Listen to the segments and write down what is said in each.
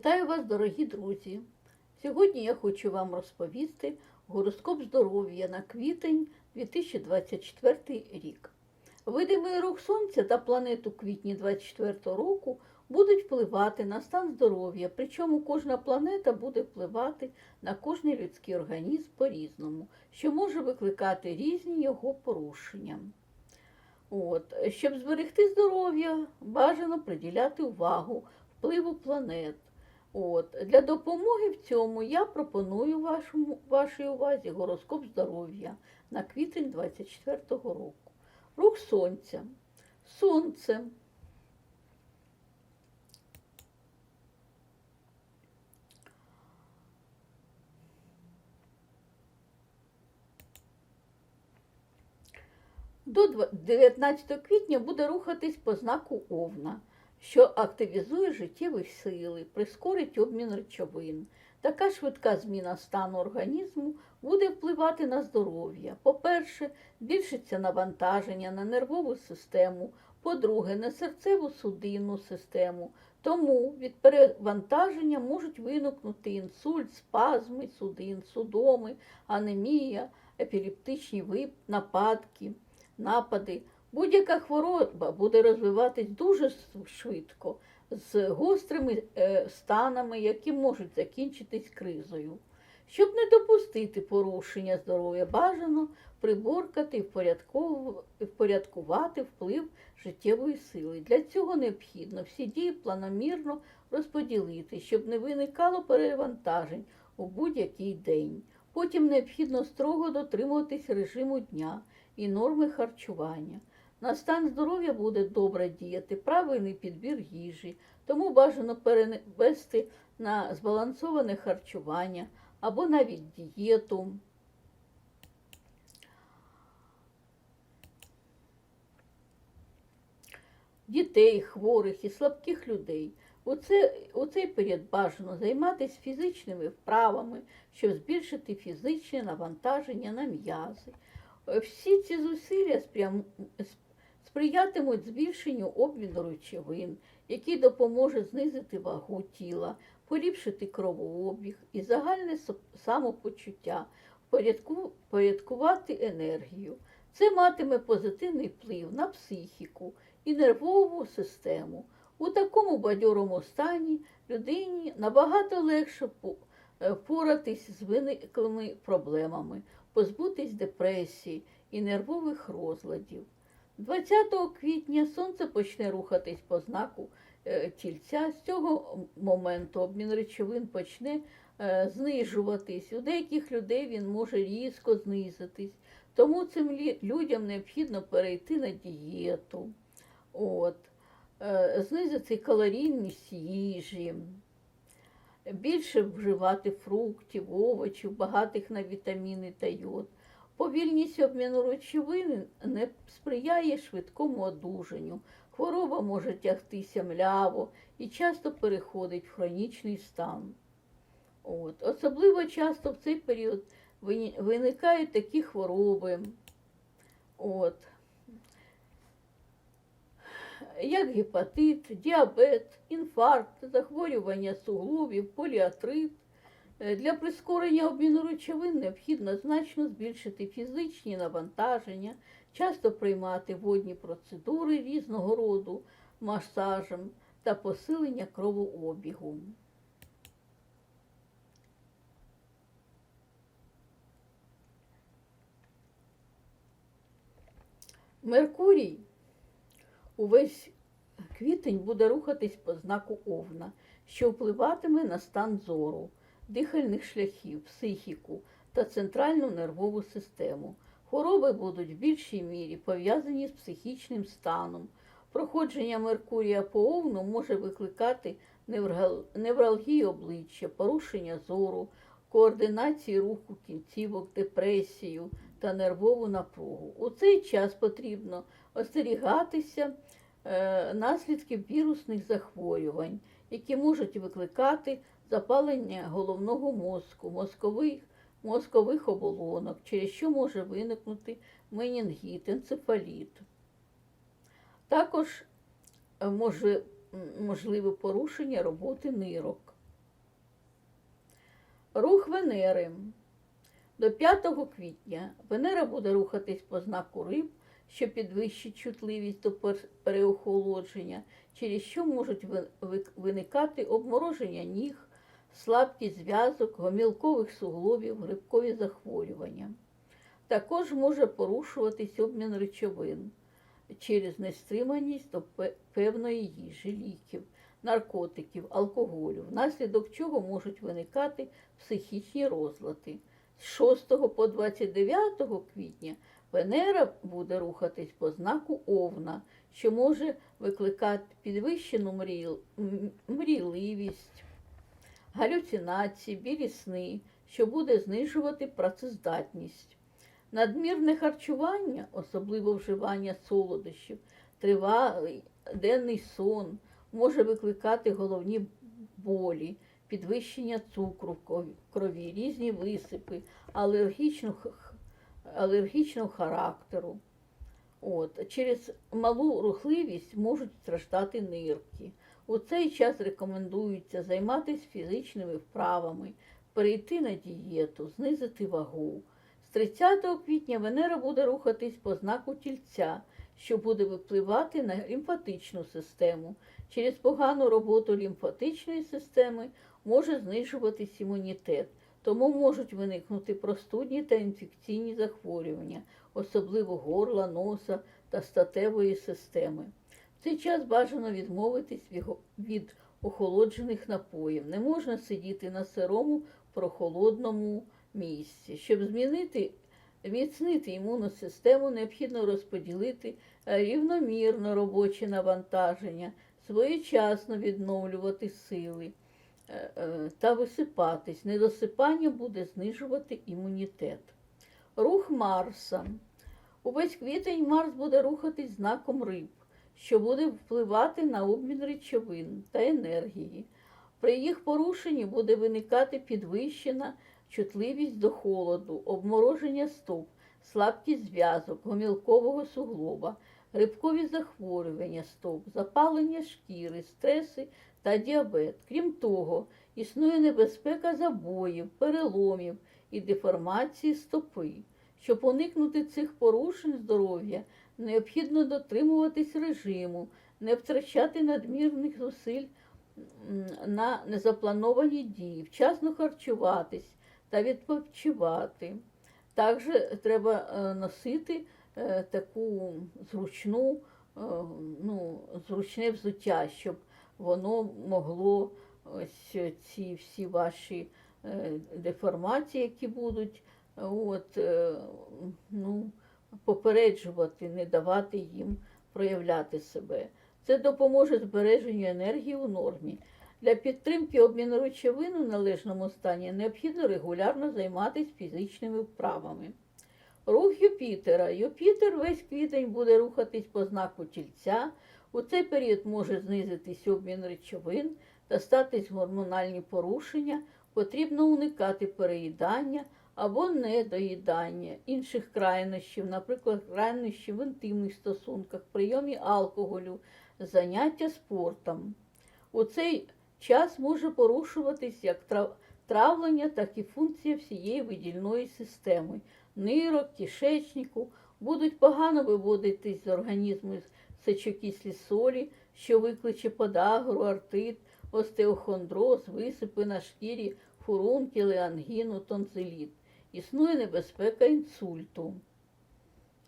Вітаю вас, дорогі друзі! Сьогодні я хочу вам розповісти гороскоп здоров'я на квітень 2024 рік. Видимий рух Сонця та планет у квітні 2024 року будуть впливати на стан здоров'я, причому кожна планета буде впливати на кожний людський організм по-різному, що може викликати різні його порушення. От. Щоб зберегти здоров'я, бажано приділяти увагу впливу планет. От. Для допомоги в цьому я пропоную вашому, вашій увазі гороскоп здоров'я на квітень 24-го року. Рух Сонця. Сонце. До 19 квітня буде рухатись по знаку Овна, що активізує життєві сили, прискорить обмін речовин. Така швидка зміна стану організму буде впливати на здоров'я. По-перше, збільшиться навантаження на нервову систему, по-друге, на серцеву судинну систему. Тому від перевантаження можуть виникнути інсульт, спазми судин, судоми, анемія, епілептичні нападки, напади. Будь-яка хвороба буде розвиватись дуже швидко з гострими е, станами, які можуть закінчитись кризою. Щоб не допустити порушення здоров'я, бажано приборкати і впорядкувати вплив життєвої сили. Для цього необхідно всі дії планомірно розподілити, щоб не виникало перевантажень у будь-який день. Потім необхідно строго дотримуватись режиму дня і норми харчування. На стан здоров'я буде добре діяти правильний підбір їжі, тому бажано перевести на збалансоване харчування або навіть дієту. Дітей, хворих і слабких людей. У, це, у цей період бажано займатися фізичними вправами, щоб збільшити фізичне навантаження на м'язи. Всі ці зусилля спрям... сприятимуть збільшенню обміну речовин, який допоможе знизити вагу тіла, поліпшити кровообіг і загальне самопочуття, впорядкувати енергію. Це матиме позитивний вплив на психіку і нервову систему. У такому бадьорому стані людині набагато легше впоратись з виниклими проблемами, позбутись депресії і нервових розладів. 20 квітня сонце почне рухатись по знаку тільця. З цього моменту обмін речовин почне знижуватись. У деяких людей він може різко знизитись. Тому цим людям необхідно перейти на дієту. От. Знизити калорійність їжі, більше вживати фруктів, овочів, багатих на вітаміни та йод. Повільність обміну речовин не сприяє швидкому одужанню. Хвороба може тягтися мляво і часто переходить в хронічний стан. От. Особливо часто в цей період виникають такі хвороби, от. як гепатит, діабет, інфаркт, захворювання суглобів, поліатрит. Для прискорення обміну речовин необхідно значно збільшити фізичні навантаження, часто приймати водні процедури різного роду, масажем та посилення кровообігу. Меркурій увесь квітень буде рухатись по знаку Овна, що впливатиме на стан зору дихальних шляхів, психіку та центральну нервову систему. Хвороби будуть в більшій мірі пов'язані з психічним станом. Проходження Меркурія по овну може викликати невралгію обличчя, порушення зору, координації руху кінцівок, депресію та нервову напругу. У цей час потрібно остерігатися е, наслідків вірусних захворювань, які можуть викликати запалення головного мозку, мозкових, мозкових оболонок, через що може виникнути менінгіт, енцефаліт. Також може, можливе порушення роботи нирок. Рух Венери. До 5 квітня Венера буде рухатись по знаку риб, що підвищить чутливість до переохолодження, через що можуть ви- ви- виникати обмороження ніг, слабкість зв'язок, гомілкових суглобів, грибкові захворювання. Також може порушуватись обмін речовин через нестриманість до певної їжі, ліків, наркотиків, алкоголю, внаслідок чого можуть виникати психічні розлади. З 6 по 29 квітня Венера буде рухатись по знаку Овна, що може викликати підвищену мрій- м- мрійливість, галюцинації, білі сни, що буде знижувати працездатність. Надмірне харчування, особливо вживання солодощів, тривалий денний сон може викликати головні болі, підвищення цукру в крові, різні висипи, алергічну, алергічного характеру. От. Через малу рухливість можуть страждати нирки. У цей час рекомендується займатися фізичними вправами, перейти на дієту, знизити вагу. З 30 квітня Венера буде рухатись по знаку тільця, що буде випливати на лімфатичну систему. Через погану роботу лімфатичної системи може знижуватись імунітет, тому можуть виникнути простудні та інфекційні захворювання, особливо горла, носа та статевої системи. Цей час бажано відмовитись від охолоджених напоїв. Не можна сидіти на сирому прохолодному місці. Щоб змінити, зміцнити імунну систему, необхідно розподілити е, рівномірно робочі навантаження, своєчасно відновлювати сили е, е, та висипатись. Недосипання буде знижувати імунітет. Рух Марса. Увесь квітень Марс буде рухатись знаком риб, що буде впливати на обмін речовин та енергії. При їх порушенні буде виникати підвищена чутливість до холоду, обмороження стоп, слабкість зв'язок, гомілкового суглоба, грибкові захворювання стоп, запалення шкіри, стреси та діабет. Крім того, існує небезпека забоїв, переломів і деформації стопи. Щоб уникнути цих порушень здоров'я, необхідно дотримуватись режиму, не втрачати надмірних зусиль на незаплановані дії, вчасно харчуватись та відпочивати. Також треба е, носити е, таку зручну, е, ну, зручне взуття, щоб воно могло ось ці всі ваші деформації, які будуть, от, ну, попереджувати, не давати їм проявляти себе. Це допоможе збереженню енергії у нормі. Для підтримки обміну речовин у належному стані необхідно регулярно займатися фізичними вправами. Рух Юпітера. Юпітер весь квітень буде рухатись по знаку тільця. У цей період може знизитись обмін речовин та статись гормональні порушення. Потрібно уникати переїдання або недоїдання інших крайнощів, наприклад, крайнощів в інтимних стосунках, прийомі алкоголю, заняття спортом. У цей час може порушуватись як травлення, так і функція всієї видільної системи. Нирок, кишечнику будуть погано виводитись з організму сечокислі солі, що викличе подагру, артит, остеохондроз, висипи на шкірі, фурункули, ангіну, тонзиліт. Існує небезпека інсульту.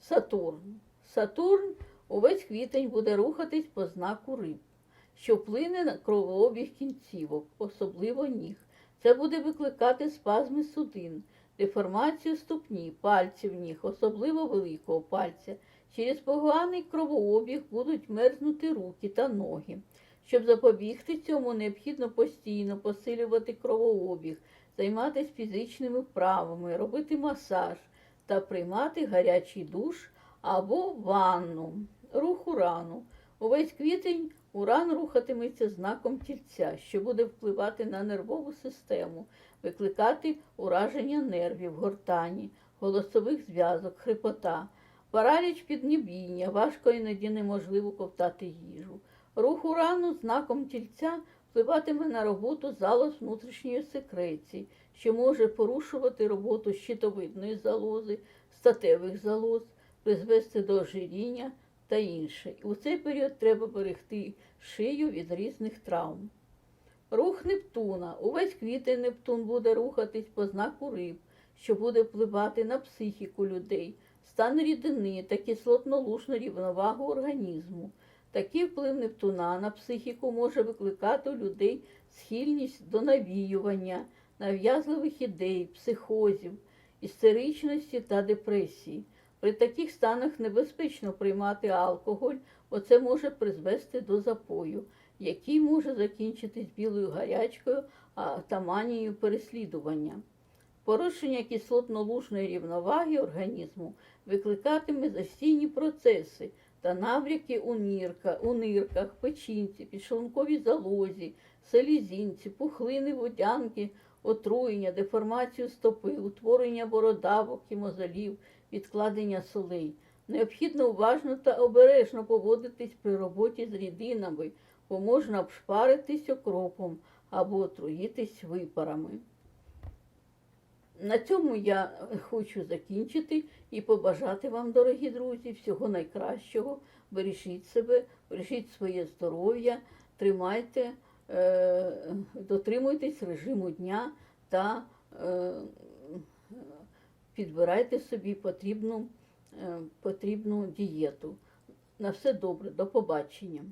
Сатурн. Сатурн увесь квітень буде рухатись по знаку риб, що вплине на кровообіг кінцівок, особливо ніг. Це буде викликати спазми судин, деформацію ступні, пальців ніг, особливо великого пальця. Через поганий кровообіг будуть мерзнути руки та ноги. Щоб запобігти цьому, необхідно постійно посилювати кровообіг, займатися фізичними вправами, робити масаж та приймати гарячий душ або ванну. Рух урану. Увесь квітень уран рухатиметься знаком тільця, що буде впливати на нервову систему, викликати ураження нервів, гортані, голосових зв'язок, хрипота, параліч піднебіння, важко іноді неможливо ковтати їжу. Рух урану знаком тільця впливатиме на роботу залоз внутрішньої секреції, що може порушувати роботу щитовидної залози, статевих залоз, призвести до ожиріння та інше. У цей період треба берегти шию від різних травм. Рух Нептуна. Увесь квітень Нептун буде рухатись по знаку риб, що буде впливати на психіку людей, стан рідини та кислотно-лушну рівновагу організму. Такий вплив Нептуна на психіку може викликати у людей схильність до навіювання, нав'язливих ідей, психозів, істеричності та депресії. При таких станах небезпечно приймати алкоголь, бо це може призвести до запою, який може закінчитись білою гарячкою та манією переслідування. Порушення кислотно-лужної рівноваги організму викликатиме застійні процеси та навряки у, нірка, у нирках, печінці, підшлунковій залозі, селезінці, пухлини, водянки, отруєння, деформацію стопи, утворення бородавок і мозолів, відкладення солей. Необхідно уважно та обережно поводитись при роботі з рідинами, бо можна обшпаритись окропом або отруїтись випарами. На цьому я хочу закінчити і побажати вам, дорогі друзі, всього найкращого. Бережіть себе, бережіть своє здоров'я, тримайте, е, дотримуйтесь режиму дня та е, підбирайте собі потрібну, е, потрібну дієту. На все добре, до побачення.